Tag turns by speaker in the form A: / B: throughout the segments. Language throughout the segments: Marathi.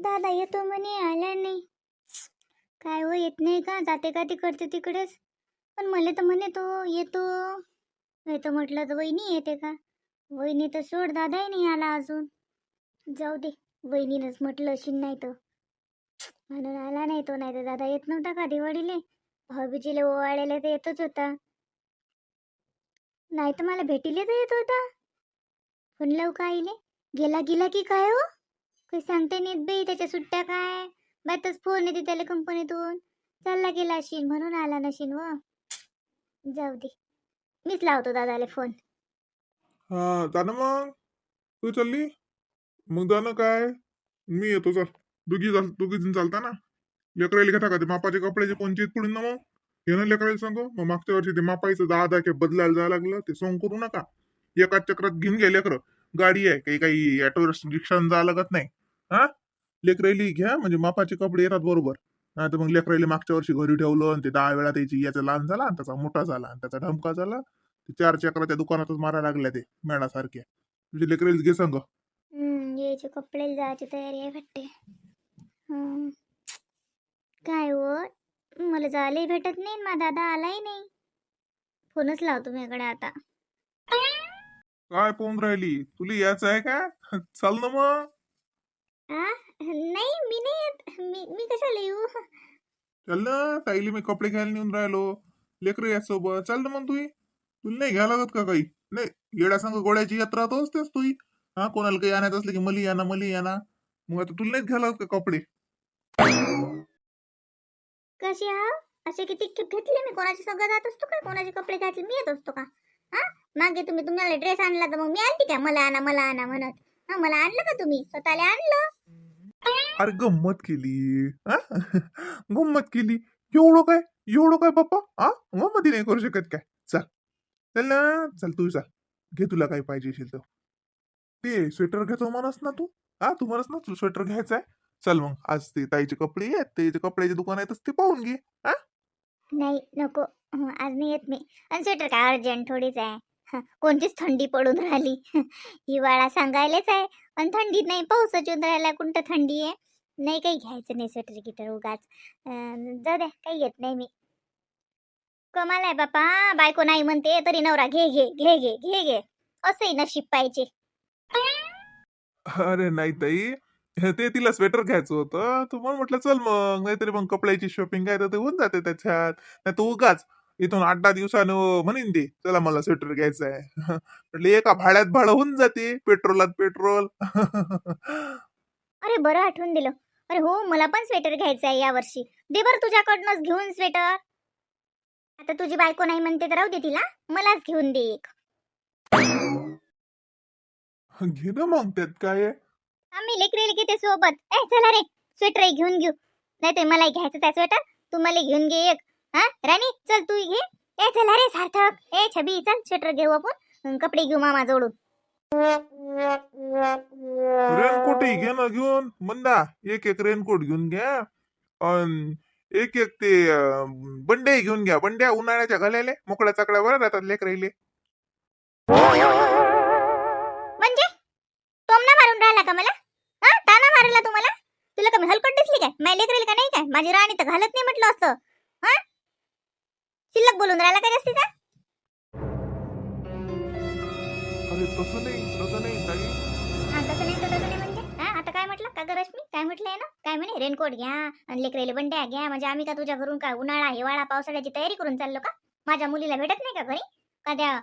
A: दादा येतो म्हणे आला नाही. काय हो येत नाही का? जाते का तिकडचे तिकडेच? पण मला तर म्हणे तो येतो. येतो म्हटलं तर वहिनी येते का? वहिनी तर सोड दादाही नाही आला अजून. जाऊ दे वहिनीनंच म्हटलं अशी नाही तर. म्हणून आला नाही तो नाही तर दादा येत नव्हता का दिवाळीले? भाऊबीजीला ओवाळायला तर येतच होता. नाही तर मला भेटीले तर येत होता? फोन लावू का आईले? गेला गेला की काय हो? काही सांगते नाहीत बाई त्याच्या सुट्ट्या काय? बातच फोन येते त्याला कंपनीतून. चालला गेला अशीन म्हणून आला नशीन व. जाऊ दे. मीच लावतो दादाला फोन
B: हा जा ना मग? तू चालली? मग जा ना काय? मी येतो चल. दोघी जा दोघी जण चालता ना? लेकरायला घेता का ते. मापाचे कपड्याचे कोणचे पुढे ना मग? हे ना लेकरायला सांगू? मग मागच्या वर्षी ते मापायचं दहा दहा के बदलायला जायला लागलं? ते सोंग करू नका. एकाच चक्रात घेऊन घ्या लेकरं. गाडी आहे काही काही ऑटो रिक्षानं जायला लागत नाही. हा? लेकरायली घ्या म्हणजे मापाचे कपडे येतात बरोबर. नाही तर मग लेकरायला मागच्या वर्षी घरी ठेवलं आणि ते दहा वेळा त्याची याचा लहान झाला आणि त्याचा मोठा झाला आणि त्याचा ढमका झाला. ते चार चक्र त्या दुकानातच मारायला लागल्या ते मेणासारखे तुझे लेकरायला घे सांग.
A: यायचे कपडे जायची तयारी आहे वाटते हं. काय हो? मला जायलाही भेटत नाही मा दादा आलाही नाही. फोनच लावतो मी इकडे आता.
B: काय पाहून राहिली? तुला याच आहे का चाल ना मग.
A: आ नाही मी नाही येत. मी मी कशाला येऊ?
B: चल ना ताईली मी कपडे घ्यायला नेऊन राहिलो. लेकर या सोबत. चाल ना मग तुही तुला नाही घ्यायला लागत का काही? नाही येड्या संग गोड्याची यात्रा तर असतेच तुही हा कोणाला काही आणायचं असलं की मली याना मली याना मग आता तुला नाहीच घ्यायला लागत का कपडे?
A: कशी हा असे किती टिप घेतले मी. कोणाची सगळं जात असतो का? कोणाचे कपडे घातले मी येत असतो का? हा? मागे तुम्ही तुम्हाला ड्रेस आणला तर मग मी आणली का? मला आणा मला आणा म्हणत. हा मला आणलं का तुम्ही? स्वतःला आणलं?
B: अरे गंमत केली. हा गंमत केली. एवढं काय? एवढं काय बाप्पा? हा गंमत नाही करू शकत काय? चल. चल ना. चल तू चल घे तुला काय पाहिजे असेल तर. ते स्वेटर घेतो म्हणस ना तू. हा तू म्हणस ना तू स्वेटर घ्यायचं आहे. चल मग. आज ते ताईचे कपडे आहेत. ते कपड्याचे दुकान आहेत ते पाहून घे. हा
A: नाही नको. आज नाही येत मी. आणि स्वेटर काय अर्जंट थोडीच आहे. कोणतीच थंडी पडून राहिली. हिवाळा सांगायलाच आहे. पण थंडी नाही पाऊस अजून राहिला. कोणतं थंडी आहे? नाही काही घ्यायचं नाही स्वेटर गिटर उगाच. जाऊ द्या काही येत नाही मी. कमाल आहे बापा बायको नाही म्हणते तरी नवरा घे घे घे घे घे घे. असंही नशीब पाहिजे.
B: अरे नाही ताई. ते तिला स्वेटर घ्यायचं होतं. तू मग म्हटलं चल मग. नाहीतरी मग कपड्याची शॉपिंग काय तर ते होऊन जाते त्याच्यात. नाही तू उगाच. इथून आठ दहा दिवसानं म्हणेन ते चला मला स्वेटर घ्यायचं आहे म्हटलं एका भाड्यात भाडं होऊन जाते पेट्रोलात पेट्रोल
A: अरे बरं आठवून दिलं. अरे हो मला पण स्वेटर घ्यायचं आहे यावर्षी. दे बरं तुझ्याकडनंच घेऊन स्वेटर आता तुझी बायको नाही म्हणते तर राहू दे तिला. मलाच घेऊन दे एक.
B: घे ना मग त्यात काय आहे?
A: आम्ही लेकरेल घेते सोबत. ए चला रे स्वेटर घेऊन घेऊ. नाही ते मला घ्यायचं त्या स्वेटर तू मला घेऊन घे एक. हा राणी चल तू घे. ए चला रे सार्थक. ए छबी चल स्वेटर घेऊ आपण. अन कपडे घेऊ मामा जोडून
B: रेनकोट घे ना घेऊन. मंदा एक एक रेनकोट घेऊन घ्या. अन एक एक ते बंडे घेऊन घ्या. बंड्या उन्हाळ्याच्या घालायले मोकळ्या चाकड्या बरं राहतात लेकराईले
A: म्हणजे? टोमना मारून राहिला का मला? हा? ताना मारला तुम्हाला तुला कमी हलकट दिसली काय? माझ्या लेकरेल का नाही काय? माझी राणी तर घालत नाही म्हटलं असतं. हा? शिल्लक बोलून राहिला काय जास्तीचा?
B: अरे तसं नाही तसं नाही ताई.
A: हा तसं नाही तर तसं नाही म्हणजे? हा आता काय म्हटलं? का ग रश्मी? काय म्हटलंय ना? काय म्हणे? रेनकोट घ्या आणि लेकरेले बंड्या घ्या. म्हणजे आम्ही का तुझ्या घरून काय उन्हाळा हिवाळा पावसाळ्याची तयारी करून चाललो का? माझ्या मुलीला भेटत नाही का घरी? का त्या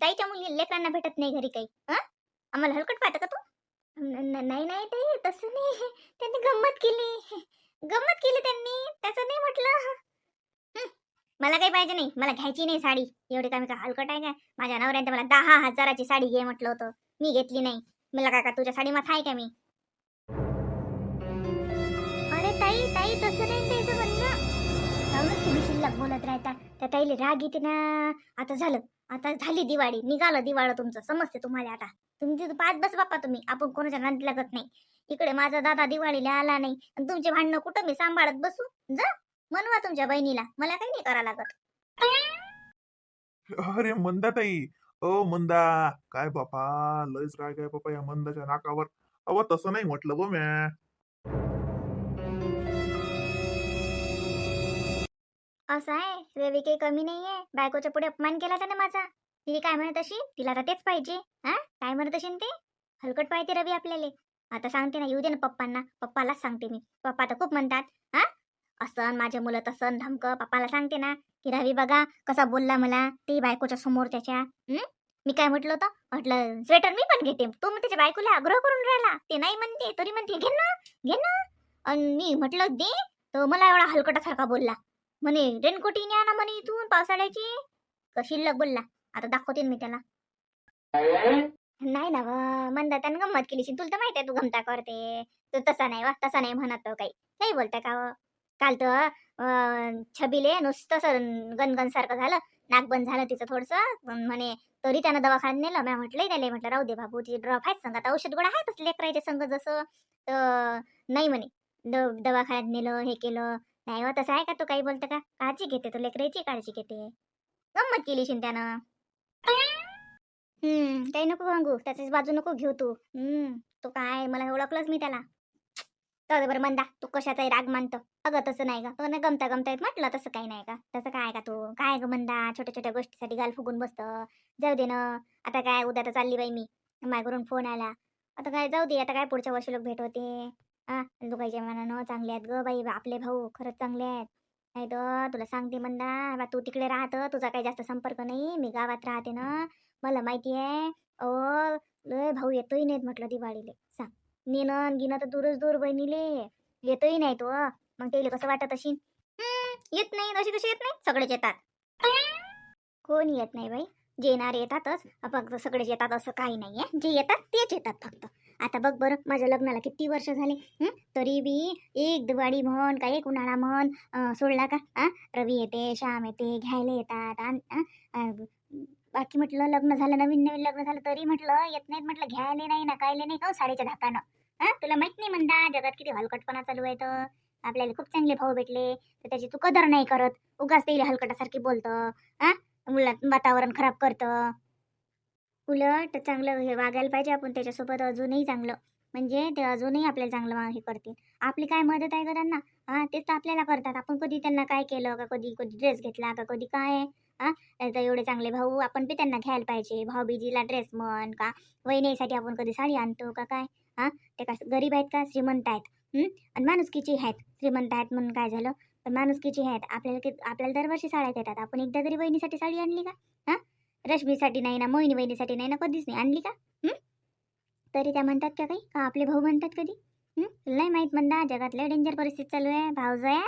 A: ताईच्या मुली लेकरांना भेटत नाही घरी काही? हा? आम्हाला हलकट पाहत का तू? नाही नाही ते तसं नाही. त्यांनी गंमत केली. गंमत केली त्यांनी. त्याचं नाही म्हटलं. मला काही पाहिजे नाही मला घ्यायची नाही साडी. एवढी काय मी का हलकट आहे काय? माझ्या नवऱ्याने मला दहा हजाराची साडी घे म्हटलं होतं. मी घेतली नाही. मला काय का तुझ्या साडी मत आहे का मी? अरे ताई ताई तसं नाही त्याचं म्हणणं. तुम्ही शिल्लक बोलत राहता. त्या ताईले राग येते ना. आता झालं. आता झाली दिवाळी. निघालं दिवाळं तुमचं. समजते तुम्हाला आता. तुम्ही तिथं पाच बस बाप्पा तुम्ही. आपण कोणाच्या नांदी लागत नाही. इकडे माझा दादा दिवाळीला आला नाही. आणि तुमचे भांडणं कुठं मी सांभाळत बसू? जा. म्हणवा तुमच्या बहिणीला. मला काही नाही करा लागत.
B: अरे मंदा ताई. ओ मंदा. काय बापा? लयच काय काय बापा या मंदाच्या नाकावर. अव तसं नाही म्हटलं बो म्या.
A: असं आहे. रेवी काही कमी नाहीये. बायकोच्या पुढे अपमान केला त्याने माझा. तिने काय म्हणत अशी? तिला तर तेच पाहिजे. हा? काय म्हणत अशी ते? हलकट पाहिजे रवी आपल्याला. आता सांगते ना येऊ दे ना पप्पांना. पप्पालाच सांगते मी. पप्पा तर खूप म्हणतात. हा? असं माझे मुलं तसं धमक पप्पाला सांगते ना की रवी बघा कसा बोलला मला ते बायकोच्या समोर त्याच्या मी काय म्हटलं होतं? म्हटलं स्वेटर मी पण घेते तो मग त्याच्या बायकोला आग्रह करून राहिला ते नाही म्हणते तरी म्हणते घे ना घे ना. आणि मी म्हटलं दे. तर मला एवढा हलकटासारखा बोलला. म्हणे रेनकोटी न्या ना म्हणे इथून पावसाळ्याची. शिल्लक बोलला. आता दाखवते मी त्याला. नाही ना म्हणता त्यानं गंमत केली तुला तर माहिती आहे तू गमता करते. तू तसा नाही वा तसा नाही म्हणत काही. काही बोलताय का काल तर छबिले नुसतं असं गणगण सारखं झालं. नाक बंद झालं तिचं थोडंसं. म्हणे तरी त्यानं दवाखान्यात नेलं. मी म्हटलं त्याला म्हटलं राहू दे बाबू ती ड्रॉप आहेत संग. आता औषध गोळा आहेतच लेकरायचे संघ जसं. तर नाही म्हणे. द दवाखान्यात नेलं हे केलं. नाही व तसं आहे का तू काही बोलतं का? काळजी घेते तो लेकरायची काळजी घेते. गंमत केली शिन त्यानं. हम्म काही नको सांगू त्याचीच बाजू नको घेऊ तू. हम्म तो काय? मला ओळखलंच मी त्याला. तर बरं मंदा. तू कशाचाही राग मानतो. अगं तसं नाही का तो नाही गमता गमता येत म्हटलं तसं काही नाही का तसं काय का तू? काय ग म्हणता छोट्या छोट्या गोष्टीसाठी गाल फुगून बसतं. जाऊ दे ना. आता काय उद्या तर चालली बाई मी. माझ्याकडून फोन आला. आता काय जाऊ दे आता काय पुढच्या वर्षी लोक भेट होते हा लोकांच्या मनानं चांगले आहेत ग बाई. आपले भाऊ खरंच चांगले आहेत. नाही तर तुला सांगते म्हणता बा तू तिकडे राहतं तुझा काही जास्त संपर्क नाही. मी गावात राहते ना. मला माहिती आहे. अहो लय भाऊ येतोही नाहीत म्हटलं दिवाळीले. सांग. नेणं गिणं तर दूरच दूर बहिणीले येतोही नाही तो. मग त्याला कसं वाटत अशी येत नाही अशी कशी येत नाही? सगळेच येतात. कोणी येत नाही बाई? जे येतातच. फक्त सगळेच येतात असं काही नाही आहे. जे येतात तेच येतात फक्त. आता बघ बरं माझ्या लग्नाला किती वर्ष झाले? तरी बी एक दिवाळी म्हण का एक उन्हाळा म्हण? सोडला का? आ रवी येते श्याम येते घ्यायला येतात. बाकी म्हटलं लग्न झालं नवीन नवीन लग्न झालं तरी म्हटलं येत नाहीत म्हटलं घ्यायला नाही ना कायले नाही का हो साडीच्या धाकानं? हा तुला माहीत नाही म्हणता जगात किती हलकटपणा चालू आहे तर. आपल्याला खूप चांगले भाऊ भेटले तर त्याची तू कदर नाही करत. उगाच ते हलकटासारखी बोलतं हा? मुला वातावरण खराब करतं. उलट चांगलं हे वागायला पाहिजे आपण त्याच्यासोबत अजूनही चांगलं. म्हणजे ते अजूनही आपल्याला चांगलं हे करतील. आपली काय मदत आहे का त्यांना? हा तेच तर आपल्याला करतात. आपण कधी त्यांना काय केलं का कधी कधी ड्रेस घेतला का कधी काय? हा? तर एवढे चांगले भाऊ आपण बी त्यांना घ्यायला पाहिजे. भाऊबीजीला ड्रेस म्हण का? वहिनीसाठी आपण कधी साडी आणतो का काय? हा? ते का गरीब आहेत का? श्रीमंत आहेत. आणि माणुसकीची आहेत. श्रीमंत आहेत म्हणून काय झालं? पण माणुसकीची आहेत. आपल्याला कि आपल्याला दरवर्षी साड्या देतात. आपण एकदा तरी बहिणीसाठी साडी आणली का? हा? रश्मीसाठी नाही ना मोहिनी बहिणीसाठी नाही ना कधीच नाही. आणली का? तरी त्या म्हणतात का काही? का आपले भाऊ म्हणतात कधी? नाही माहीत म्हणता जगात लय डेंजर परिस्थिती चालू आहे. भाऊजया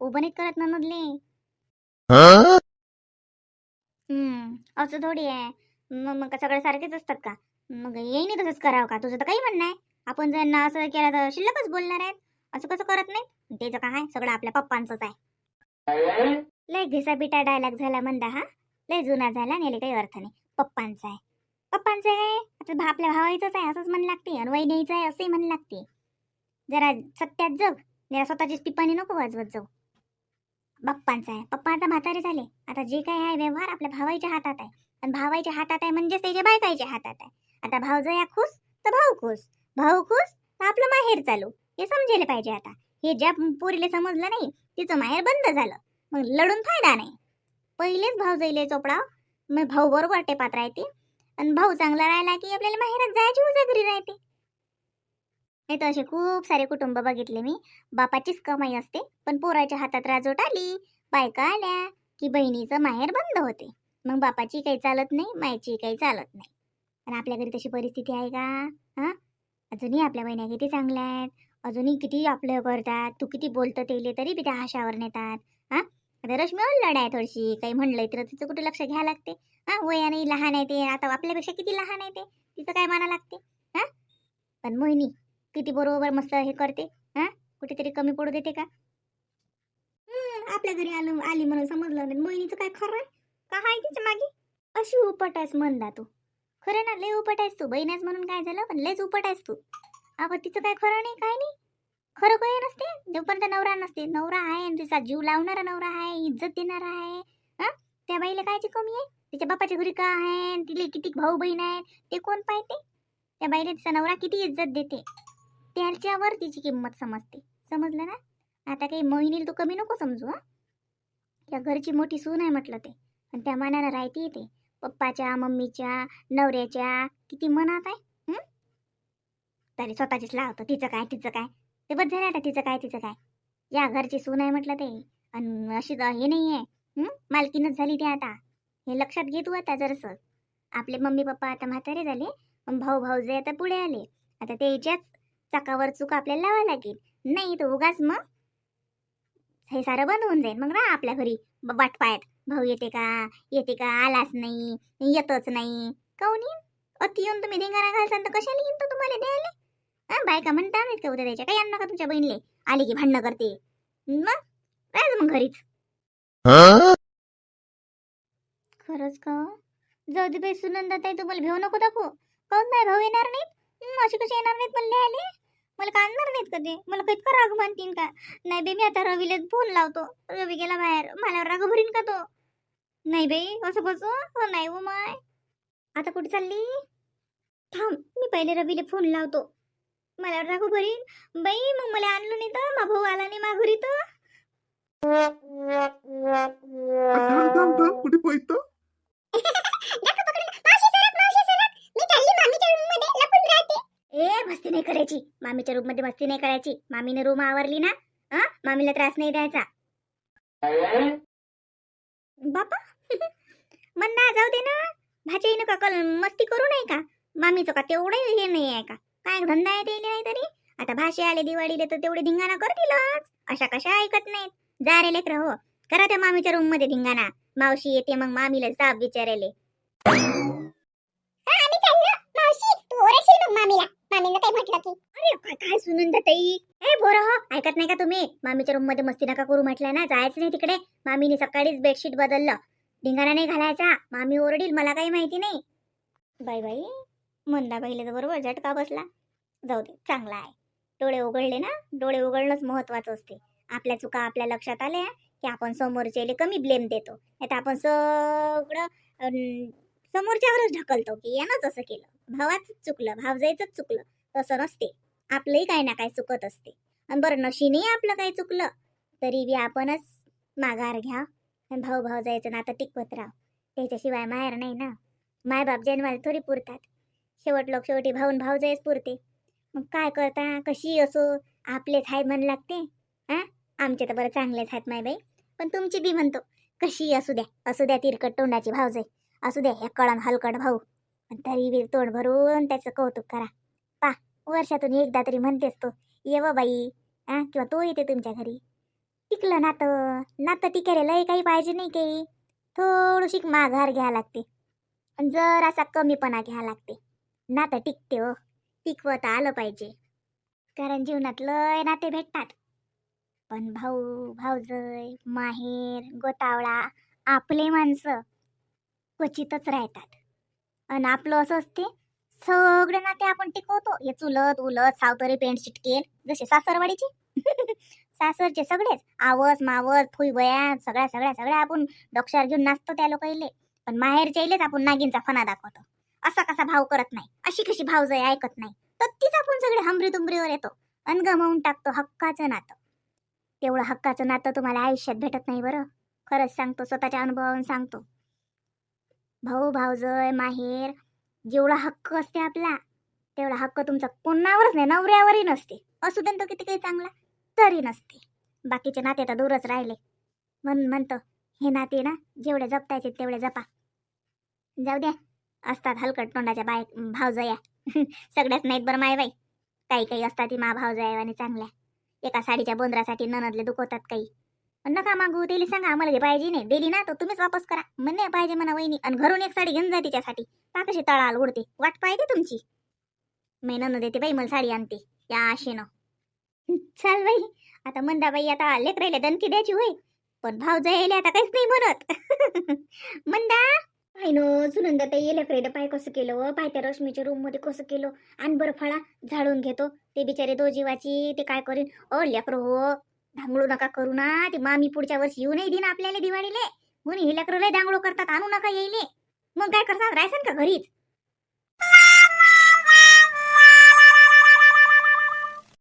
A: उभं नाही करत ननदले हम्म असं थोडी आहे. मग मग का सगळे सारखेच असतात का? मग येईन तसंच करावं का? तुझं तर काही म्हणणं आहे. आपण जर ना असं केलं तर शिल्लकच बोलणार आहेत. असं कसं करत नाही त्याचं काय सगळं आपल्या पप्पांचंच आहे. लय घिसा बिटा डायलॉग झाला म्हणता हा. लय जुना झाला नेले काही अर्थ नाही. पप्पांचा आहे. पप्पांचं आहे? आता आपल्या भावाईचंच आहे असंच म्हण लागते. आणि वहिनीचं आहे असंही म्हण लागते. जरा सत्यात जग जरा स्वतःचीच टिप्पणी नको वाजवत जाऊ. बाप्पांचा आहे. पप्पा आता म्हातारे झाले. आता जे काय आहे व्यवहार आपल्या भावाईच्या हातात आहे. आणि भावाईच्या हातात आहे म्हणजेच त्याच्या बायकाईच्या हातात आहे. आता भाऊ जया खुश तर भाऊ खुश. भाऊ खुश? आपलं माहेर चालू. हे समजायला पाहिजे आता. हे ज्या पोरीला समजलं नाही तिचं माहेर बंद झालं. मग लढून फायदा नाही. पहिलेच भाऊ जाईल चोपडा मग भाऊ बरोबर टेपात राहते. आणि भाऊ चांगला राहिला की आपल्याला माहेरात जायची उजागरी राहते. नाही तर असे खूप सारे कुटुंब बघितले मी. बापाचीच कमाई असते पण पोराच्या हातात राजोट आली. बायका आल्या की बहिणीचं माहेर बंद होते. मग बापाची काही चालत नाही मायची काही चालत नाही. आणि आपल्या घरी तशी परिस्थिती आहे का? हां? अजूनही आपल्या बहिण्या किती चांगल्या आहेत? अजूनही किती आपलं करतात? तू किती बोलतं तेले तरी बी त्या आशावर नेतात. हां? आता रश्मी अल्लड आहे थोडीशी. काही म्हणलंय तर तिचं कुठे लक्ष घ्यावं लागते? हां? वयाने लहान आहे ते. आता आपल्यापेक्षा किती लहान आहे ते? तिचं काय माना लागते? हां? पण मोहिनी किती बरोबर मस्त हे करते. हां? कुठेतरी कमी पडू देते का? आपल्या घरी आलं आली म्हणून समजलं. नाही मोहिनीचं काय खरं? आहे का आहे तिच्यामागे? अशी उपटाच आहेस म्हणला तू. खरं ना लय उपट आहेस तू. बहीण म्हणून काय झालं? पण लयच उपट आहेस तू. अगं तिचं काय खरं नाही काय नाही. खरं काही नसते. जोपर्यंत नवरा नसते. नवरा आहे आणि तिचा जीव लावणारा नवरा आहे इज्जत देणारा आहे हा? त्या बाईला कायची कमी आहे? तिच्या बापाच्या घरी का आहे आणि किती भाऊ बहीण आहेत? ते कोण पाहते? त्या बाईला तिचा नवरा किती इज्जत देते? त्याच्यावर तिची किंमत समजते. समजलं ना? आता काही मोहिनीला तू कमी नको समजू हा? या घरची मोठी सून आहे म्हटलं ते. आणि त्या मानानं राहते ते. पप्पाच्या मम्मीच्या नवऱ्याच्या किती मनात आहे तरी स्वतःचीच लावतो तिचं काय तिचं काय? ते बस झालं आता तिचं काय तिचं काय? या घरची सून आहे म्हटलं ते. आणि अशी हे नाही आहे मालकीनच झाली ते आता. हे लक्षात घे तू आता जरसं. आपले मम्मी पप्पा आता म्हातारे झाले पण भाऊ जे आता पुढे आले. आता त्याच्याच चाकावर चूक आपल्याला लावा लागेल. नाही तर उगाच मग हे सारं बंद होऊन जाईल. मग राहा आपल्या घरी वाट पायात भाऊ येते का? येते का? आलाच नाही. येतच नाही. काऊन येईन? अति येऊन तुम्ही धिंगाणा घालसान तर कशाला येईन तो तुम्हाला द्यायला? हा बायका म्हणता नाहीत का उद्या द्यायच्या? काही आणू नका तुमच्या बहिणीले. आली की भांडणं करते. मग? राहायचं मग घरीच. खरंच का? जाऊ दे बाई सुनंदा ताई तुम्हाला भेऊ नको दाखवू. काऊन नाही भाऊ येणार नाहीत? असे कसे येणार नाहीत पण लिहायले मला का आणणार नाहीत कधी? मला काही का राग मानतीन का? नाही बाई मी आता रवीला फोन लावतो. रवी गेला बाहेर. मला राग भरीन का तो? नाही बाई असं कसं? हो नाही हो माय. आता कुठे चालली? थांब मी पहिले रवीला फोन लावतो. मला राग भरीन. बाई मग मला आणलं नाही तर? मा भाऊ आला नाही माघुरी तर?
B: थांब थांब थांब. कुठे पोहतो
A: ए मस्ती नाही करायची. मामीच्या रूममध्ये मस्ती नाही करायची. मामीने रूम आवरली ना हा मामीला त्रास नाही द्यायचा. बापा मंदा जाऊ दे ना. भाजी नका कल मस्ती करू नाही का? मामीचं का तेवढं हे नाही आहे का? काय धंदा आहे ते नाही तरी? आता भाषे आले दिवाळीले तर तेवढे धिंगाणा करतीलच. अशा कशा ऐकत नाहीत? जा रे लेकर हो. करा त्या मामीच्या रूममध्ये धिंगाणा. मावशी येते मग मामीला जाब विचारायले अरे काय काय सुनंदा ताई? ए बोर हो ऐकत नाही का तुम्ही? मामीच्या रूममध्ये मस्ती नका करू म्हटलं ना जायचं नाही तिकडे. मामीने सकाळीच बेडशीट बदललं. धिंगाणा नाही घालायचा. मामी ओरडील मला काही माहिती नाही. बाई बाई मंदाबाईला तर बरोबर झटका बसला. जाऊ दे चांगला आहे. डोळे उघडले ना? डोळे उघडणंच महत्वाचं असते. आपल्या चुका आपल्या लक्षात आल्या की आपण समोरच्याले कमी ब्लेम देतो. नाही तर आपण सगळं समोरच्यावरच ढकलतो की यानंच असं केलं. भावाच चुकलं भावजाईचंच चुकलं तसं नसते. आपलंही काही ना काही चुकत असते. आणि बरं नशीनेही आपलं काही चुकलं तरी बी आपणच माघार घ्या आणि भाऊ भाऊ जायचं ना आता टिकवत राह. त्याच्याशिवाय माहेर नाही ना. मायबाप जन्माला थोडी पुरतात. शेवट लोक शेवटी भाऊन भाऊ जायच पुरते. मग काय करता? कशी असो? आपलेच हाय म्हण लागते. हा आमचे तर बरं चांगलेच आहेत माय बाई. पण तुमची बी म्हणतो कशी असू द्या? असू द्या तिरकट तोंडाची भाऊजाई असू द्या हे कळण हलकट भाऊ. तरी बी तोंड भरून त्याचं कौतुक करा. पा वर्षातून एकदा तरी म्हणतेस तो ये बाई हां किंवा तो येते तुमच्या घरी. टिकलं नातं नातं टिकायला लय काही पाहिजे नाही काही. थोडीशी माघार घ्या लागते. आणि जर असा कमीपणा घ्या लागते. नातं टिकते हो टिकवत आलं पाहिजे. कारण जीवनात लय नाते भेटतात. पण भाऊ भाऊजय माहेर गोतावळा आपले माणसं क्वचितच राहतात. आणि आपलं असं असते सगळे नाते आपण टिकवतो. हे चुलत उलत सावतरी पेंट चिटकेल जसे सासरवाडीचे. सासरचे सगळेच आवस मावस फुई सगळ्या सगळ्या सगळ्या आपण डोक्षावर घेऊन नाचतो त्या लोकांले पण माहेरच्या इलेच आपण नागिनचा फणा दाखवतो. असा कसा भाव करत नाही अशी कशी भावजय ऐकत नाही. तर तीच आपण सगळे हमरी तुमरीवर येतो अन गमावून टाकतो हक्काचं नातं. तेवढं हक्काचं नातं तुम्हाला आयुष्यात भेटत नाही बरं. खरंच सांगतो स्वतःच्या अनुभवावरून सांगतो. भाऊ भावजय माहेर. जेवढा हक्क असते आपला तेवढा हक्क तुमचा कोणावरच नाही नवऱ्यावरही नसते. असू दे तो किती काही चांगला तरी नसते. बाकीचे नाते तर दूरच राहिले. म्हणून म्हणतो हे नाते ना जेवढे जपतायचे तेवढे जपा. जाऊ द्या असतात हलकट तोंडाच्या बाय भावजया सगळ्याच नाहीत बरं माय बाई काही काही असतात ती मा भावजया आणि चांगल्या. एका साडीच्या बोंद्रासाठी ननदले दुखवतात काही. नका मागू त्याला सांगा आम्हाला हे पाहिजे नाही. दिली ना तर तुम्हीच वापस करा. म्हण नाही पाहिजे म्हणा वहिनी. आणि घरून एक साडी घेऊन जा तिच्यासाठी. का कशी तळाल उडते? वाट पाहिजे तुमची. मी नन देते बाई मला साडी आणते. या आशेनं. चाल बाई. आता मंदाबाई आता लेकरायला दणकी द्यायची होय. पण भाव जायला आता काहीच नाही म्हणत. म्हणदा काय नो सुनंदा ताई लेकरायला पाय कसं केलं? पाय त्या रश्मीच्या रूममध्ये कसं केलं? आणि बरं फळा झाडून घेतो. ते बिचारे दो जीवाची ते काय करीन? अ लेकर हो. धांगडू नका करू ना. ते मामी पुढच्या वर्षी येऊ नाही दिन आपल्याला दिवाळीले. म्हणून हे लेकरं लय करतात. आणू नका येईले. मग काय करतात? रायसन का घरीच?